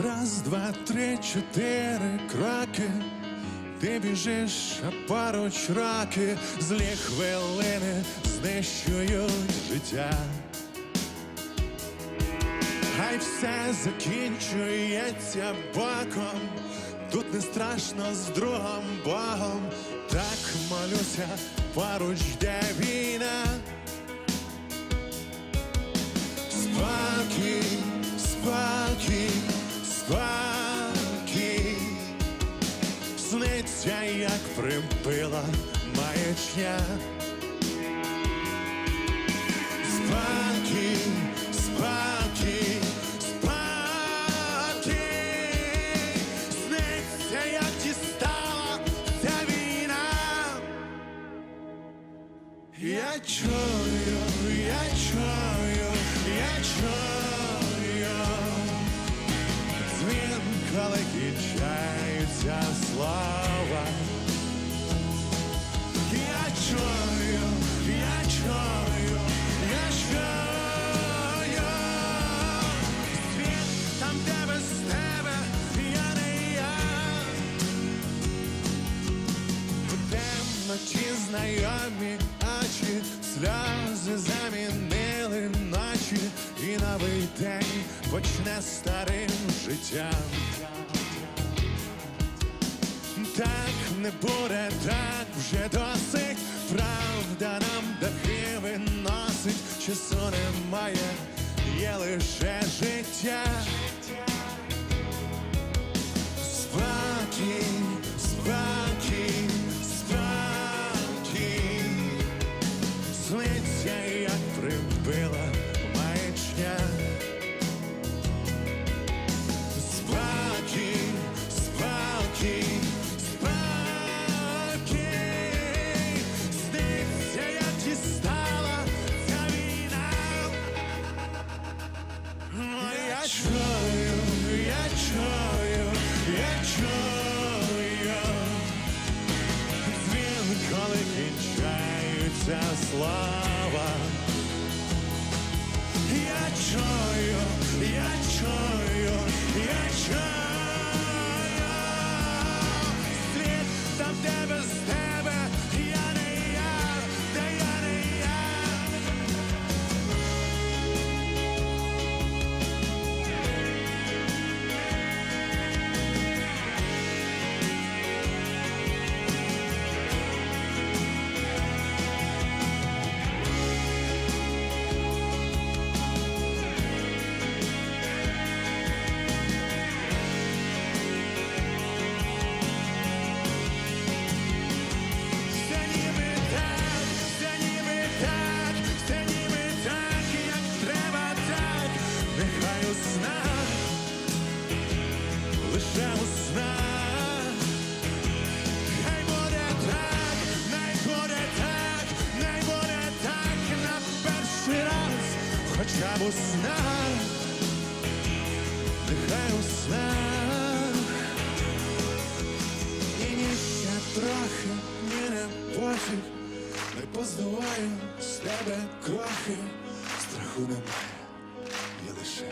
Раз, два, три, чотири кроки. Ти біжиш, а поруч роки, злі хвилини знищують життя. Хай все закінчується боком, тут не страшно з другом Богом, так молюся, поруч де війна. Спокій, спокій, припила маячня. Спокій, спокій, спокій, сниться, як дістала ця війна. Я чую, я чую, я чую Дзвін, коли кінчаються слова темноті знайомі очі, сльози замінили ночі, і новий день почне старим життям. Так не буде, так вже досить. Правда нам дахи виносить, часу немає, є лише життя. Я чую, я чую, я чую Дзвін, коли кінчаються слова Я чую, я чую, хоча б у снах, нехай у снах, і ніщо трохи мене пофіг, не поздуваю з тебе крохи, страху немає, я лише.